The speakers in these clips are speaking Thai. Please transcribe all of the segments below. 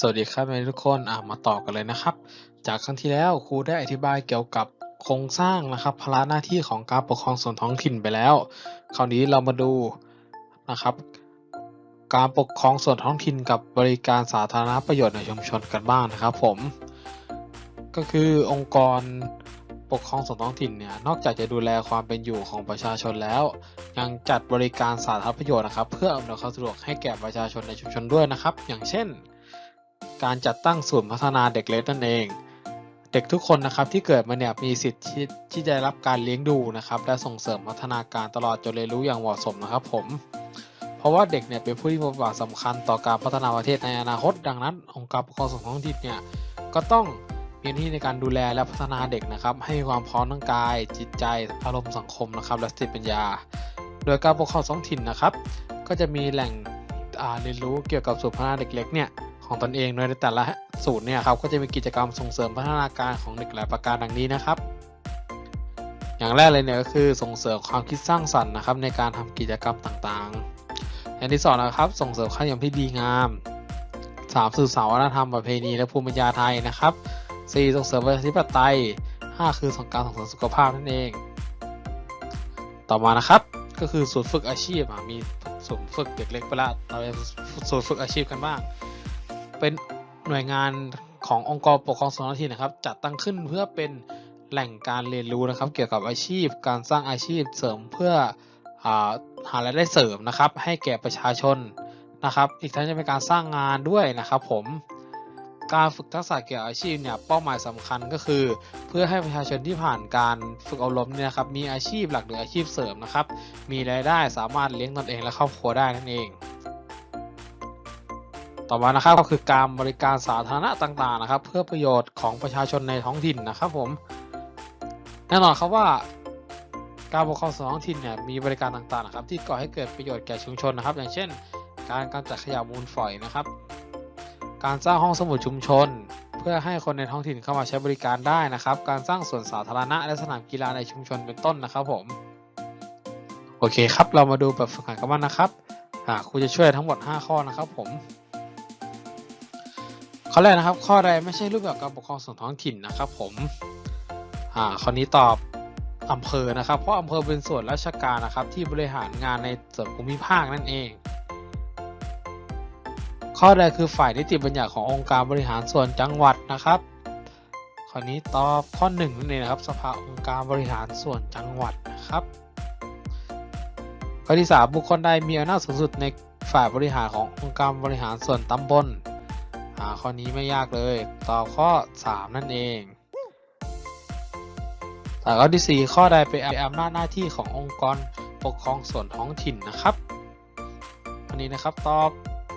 สวัสดีครับทุกคนมาต่อกันเลยนะครับ จากครั้งที่แล้วครูได้อธิบายเกี่ยวกับโครงสร้างนะครับภาระหน้าที่ของการปกครองส่วนท้องถิ่นไปแล้ว คราวนี้เรามาดูนะครับ การปกครองส่วนท้องถิ่นกับบริการสาธารณประโยชน์ในชุมชนกันบ้างนะครับ ผม ก็คือองค์กรปกครองส่วนท้องถิ่นเนี่ยนอกจากจะดูแลความเป็นอยู่ของประชาชนแล้ว ยังจัดบริการสาธารณประโยชน์นะครับ เพื่ออำนวยความสะดวกให้แก่ประชาชนในชุมชนด้วยนะครับ อย่างเช่น การจัดตั้งศูนย์พัฒนาเด็กเล็กนั่นเอง เด็กทุกคนนะครับที่เกิดมาเนี่ยมีสิทธิ์ที่จะได้รับการเลี้ยงดูนะครับและส่งเสริมพัฒนาการตลอดจนเรียนรู้อย่างเหมาะสมนะครับผมเพราะว่าเด็กเนี่ยเป็นผู้ที่มีบทบาทสำคัญต่อการพัฒนาประเทศในอนาคต ดังนั้น องค์การปกครองส่วนท้องถิ่นเนี่ยก็ต้องมีหน้าที่ในการดูแลและพัฒนาเด็กนะครับ ให้มีความพร้อมทั้งกาย จิตใจอารมณ์สังคมนะครับ และสติปัญญา โดยการปกครองท้องถิ่นนะครับ ก็จะมีแหล่งเรียนรู้เกี่ยวกับศูนย์พัฒนาเด็กเล็กเนี่ย ของตนเองโดยในแต่ละศูนย์เนี่ยครับก็จะมีกิจกรรมส่งเสริมพัฒนาการของเด็กหลายประการดังนี้นะครับ อย่างแรกเลยเนี่ยก็คือส่งเสริมความคิดสร้างสรรค์นะครับในการทำกิจกรรมต่างๆ อย่างที่สองนะครับส่งเสริมค่านิยมที่ดีงามสามสื่อสารวัฒนธรรมประเพณีและภูมิปัญญาไทยนะครับสี่ส่งเสริมประชาธิปไตยห้าคือส่งการส่งเสริมสุขภาพนั่นเอง ต่อมานะครับก็คือศูนย์ฝึกอาชีพมีศูนย์ฝึกเด็กเล็กไปละเราจะศูนย์ฝึกอาชีพกันบ้าง เป็นหน่วยงานขององค์กรปกครองส่วนท้องถิ่นนะครับ จัดตั้งขึ้นเพื่อเป็นแหล่งการเรียนรู้นะครับ เกี่ยวกับอาชีพ การสร้างอาชีพเสริมเพื่ออหารายได้เสริมนะครับ ให้แก่ประชาชนนะครับ อีกทั้งจะเป็นการสร้างงานด้วยนะครับ ผมการฝึกทักษะเกี่ยวกับอาชีพเนี่ยเป้าหมายสำคัญก็คือ เพื่อให้ประชาชนที่ผ่านการฝึกอบรมเนี่ยครับมีอาชีพหลักหรืออาชีพเสริมนะครับ มีรายได้สามารถเลี้ยงตนเองและครอบครัวได้นั่นเอง ต่อมานะครับก็คือการบริการสาธารณะต่างๆนะครับ เพื่อประโยชน์ของประชาชนในท้องถิ่นนะครับผมแน่นอนครับว่าการปกครองส่วนท้องถิ่นเนี่ยมีบริการต่างๆนะครับ ที่ก่อให้เกิดประโยชน์แก่ชุมชนนะครับ อย่างเช่น การกำจัดขยะมูลฝอยนะครับ การสร้างห้องสมุดชุมชน เพื่อให้คนในท้องถิ่นเข้ามาใช้บริการได้นะครับ การสร้างสวนสาธารณะและสนามกีฬาในชุมชนเป็นต้นนะครับผมโอเคครับเรามาดูแบบฝึกหัดกันบ้างนะครับอ่าครูจะช่วยทั้งหมด 5 ข้อนะครับผม ข้อแรกนะครับ ข้อใดไม่ใช่รูปแบบการปกครองส่วนท้องถิ่นนะครับผมอ่าข้อนี้ตอบอำเภอนะครับ เพราะอำเภอเป็นส่วนราชการนะครับ ที่บริหารงานในส่วนภูมิภาคนั่นเอง ข้อใดคือฝ่ายนิติบัญญัติขององค์การบริหารส่วนจังหวัดนะครับข้อนี้ตอบข้อหนึ่งนั่นเองนะครับ สภาองค์การบริหารส่วนจังหวัดนะครับ ข้อที่สามบุคคลใดมีอำนาจสูงสุดในฝ่ายบริหารขององค์การบริหารส่วนตำบล ข้อนี้ไม่ยากเลย ตอบข้อ 3 นั่นเองแต่ข้อที่ 4 ข้อใดเป็นอำนาจหน้าที่ขององค์กรปกครองส่วนท้องถิ่นนะครับอันนี้นะครับตอบ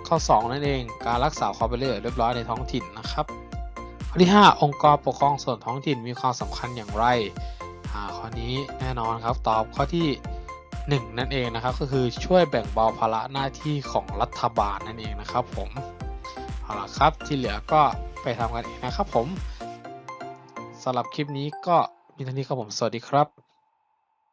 ข้อ 2 นั่นเอง การรักษาความเป็นเบียเรียบร้อยในท้องถิ่นนะครับ ข้อที่ 5 องค์กรปกครองส่วนท้องถิ่นมีความสำคัญอย่างไรอ่าข้อนี้แน่นอนครับตอบข้อที่1นั่นเองนะครับก็คือช่วยแบ่งเบาภาระหน้าที่ของรัฐบาลนั่นเองนะครับผม เอาละครับ ที่เหลือก็ไปทำกันเองนะครับผมสำหรับคลิปนี้ก็มีเท่านี้ครับผม สวัสดีครับ